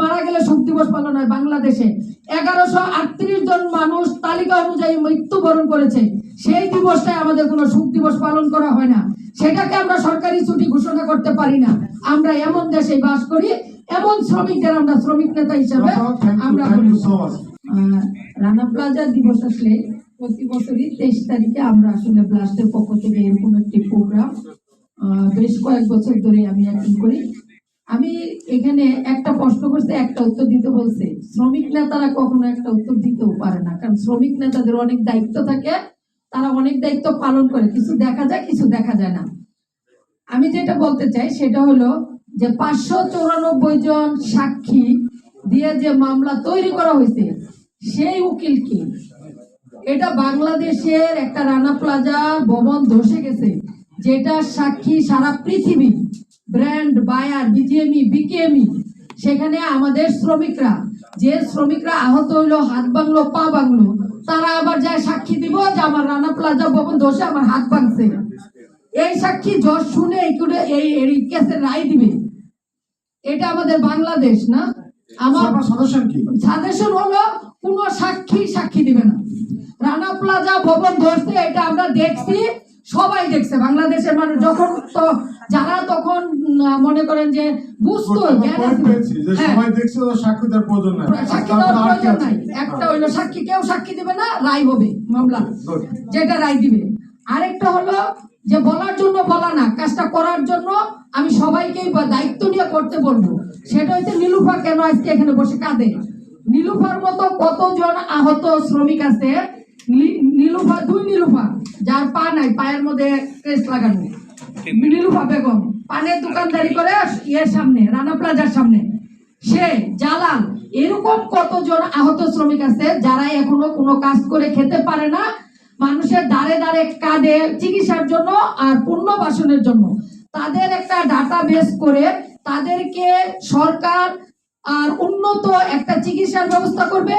মারা গেলে শোক দিবস পালন হয় বাংলাদেশে। এগারোশো আটত্রিশ জন মানুষ তালিকা অনুযায়ী মৃত্যুবরণ করেছে। সেই দিবসটাই আমাদের কোনো শোক দিবস পালন করা হয় না। সেটাকে আমরা সরকারি ছুটি ঘোষণা করতে পারি না। আমরা এমন দেশে বাস করি এমন শ্রমিকদের আমরা শ্রমিক নেতা হিসাবে আমরা রানা প্লাজা দিবস আসলে প্রতি বছরই তেইশ তারিখে আমরা আসলে ব্লাস্টের পক্ষ থেকে এরকম একটি প্রোগ্রাম বেশ কয়েক বছর ধরে আমি অ্যাটেন্ড করি। আমি এখানে একটা প্রশ্ন করতে একটা উত্তর দিতে বলছে। শ্রমিক নেতারা কখনো একটা উত্তর দিতেও পারে না, কারণ শ্রমিক নেতাদের অনেক দায়িত্ব থাকে, তারা অনেক দায়িত্ব পালন করে, কিছু দেখা যায়, কিছু দেখা যায় না। আমি যেটা বলতে চাই, সেটা হলো যে পাঁচশো চৌরানব্বই জন সাক্ষী দিয়ে যে মামলা তৈরি করা হয়েছে, সেই উকিল কি? এটা বাংলাদেশের একটা রানা প্লাজা ভবন ধসে গেছে, যেটা সাক্ষী সারা পৃথিবী ব্র্যান্ড বায়ার বিজিএমই বিকেএমই সেখানে আমাদের শ্রমিকরা যে শ্রমিকরা আহত হইল হাত ভাঙলো পা ভাঙলো তারা আবার যায় সাক্ষী দিব যে আমার রানা প্লাজা ভবন ধসে আমার হাত ভাঙছে। এই সাক্ষী যশ শুনে এই করে- এই কেসের রায় দিবে। এটা আমাদের বাংলাদেশ না? আমার সাজেশন হলো কোন সাক্ষী সাক্ষী দিবে না। রানা প্লাজা ভবন ধরছে এটা আমরা দেখছি সবাই দেখছে। বাংলাদেশের মানুষ যখন তো যারা তখন মনে করেন যে বুঝতো হ্যাঁ, সবাই দেখছে ওদের সাক্ষী প্রয়োজন নাই। সাক্ষী তারপরে দেওয়ার আর কি প্রয়োজন নাই। একটা হইল সাক্ষী কেউ সাক্ষী দিবে না রায় হবে মামলা। যেটা রায় দিবে। আরেকটা হলো যে বলার জন্য বলা না কাজটা করার জন্য আমি সবাইকেই দায়িত্ব নিয়ে করতে বলব। সেটা হচ্ছে নীলুফা কেন আজকে এখানে বসে কাঁদে? নীলুফার মতো কতজন আহত শ্রমিক আছে? নীলুফা দুই নীলুফা। যার পা নাই, পায়ের মধ্যে ক্রেস্ট লাগানো। নীলুফা বেগম, পানের দোকানদারি করে ইয়ের সামনে, রানা প্লাজার সামনে। সে, জালাল, এরকম কতজন আহত শ্রমিক আছে যারা এখনও কোনো কাজ করে খেতে পারে না? মানুষের দাঁড়ে দাঁড়ে কাঁদে চিকিৎসার জন্য আর পুনর্বাসনের জন্য। তাদের একটা ডাটা বেস করে তাদেরকে সরকার আর উন্নত একটা চিকিৎসার ব্যবস্থা করবে,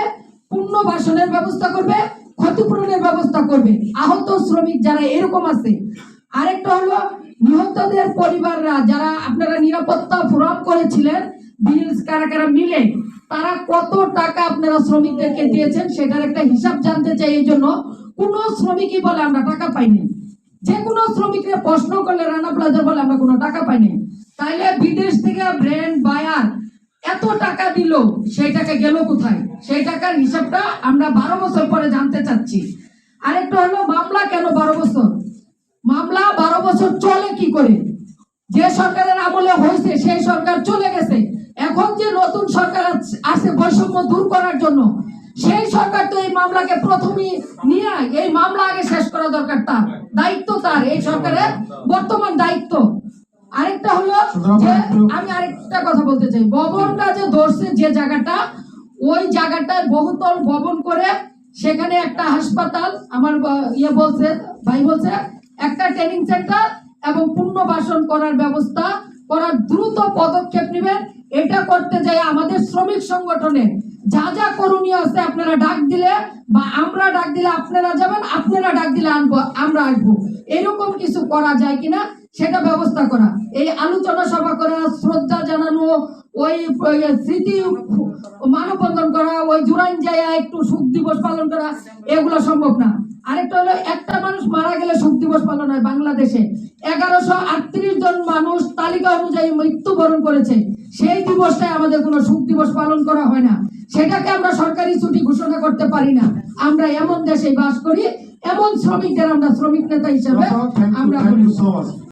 পুনর্বাসনের ব্যবস্থা করবে। ক্ষতিপূরণের ব্যবস্থা করবে। আহত শ্রমিক যারা এরকম আছে। আরেকটা হলো, নিহতদের পরিবাররা যারা আপনারা নিরাপত্তা ফোরাম করেছিলেন বিলস কারা কারা মিলে, তারা কত টাকা আপনারা শ্রমিকদেরকে দিয়েছেন সেটার একটা হিসাব জানতে চাই এই জন্য। কোনো শ্রমিকই বলে, আমরা টাকা পাইনি। যে কোনো শ্রমিকরা প্রশ্ন করলে রানা প্লাজা বলে, আমরা কোনো টাকা পাইনি। তাইলে বিদেশ থেকে ব্র্যান্ড বায়ার এত টাকা দিল, সেই টাকা গেল কোথায়? সেই টাকার হিসাবটা আমরা বারো বছর পরে জানতে চাচ্ছি। আরেকটা হলো, মামলা কেন বারো বছর? মামলা বারো বছর চলে কি করে? যে সরকারের আমলে হয়েছে, সেই সরকার চলে গেছে। এখন যে নতুন সরকার আছ- বৈষম্য দূর করার জন্য, সেই সরকার তো এই মামলাকে প্রথমেই নিয়ে এই মামলা আগে শেষ করা দরকার তার। দায়িত্ব তার, এই সরকারের বর্তমান দায়িত্ব। আরেকটা হলো যে আমি আরেকটা কথা বলতে চাই। ভবনটা যে ধরছে যে জায়গাটা ওই জায়গাটায় বহুতল ভবন করে সেখানে একটা হাসপাতাল আমার ইয়ে বলছে ভাই বলছে একটা ট্রেনিং সেন্টার এবং পুনর্বাসন করার ব্যবস্থা করার দ্রুত পদক্ষেপ নেবেন। এটা করতে যাই আমাদের শ্রমিক সংগঠনে। যা যা করণীয় আছে আপনারা ডাক দিলে বা আমরা ডাক দিলে আপনারা যাবেন, আপনারা ডাক দিলে আনব, আমরা আসব। এরকম কিছু করা যায় কিনা সেটা ব্যবস্থা করা। এই আলোচনা সভা করা, শ্রদ্ধা জানানো, ওই স্মৃতি মানববন্ধন করা, ওই জুরাইন জায়গা একটু সুখ দিবস পালন করা, এগুলো সম্ভব না। আরেকটা হলো একটা মানুষ মারা গেলে শোক দিবস পালন হয় বাংলাদেশে। এগারোশো আটত্রিশ জন মানুষ তালিকা অনুযায়ী মৃত্যুবরণ করেছে। সেই দিবসটাই আমাদের কোনো শোক দিবস পালন করা হয় না। সেটাকে আমরা সরকারি ছুটি ঘোষণা করতে পারি না। আমরা এমন দেশে বাস করি এমন শ্রমিকদের আমরা শ্রমিক নেতা হিসাবে আমরা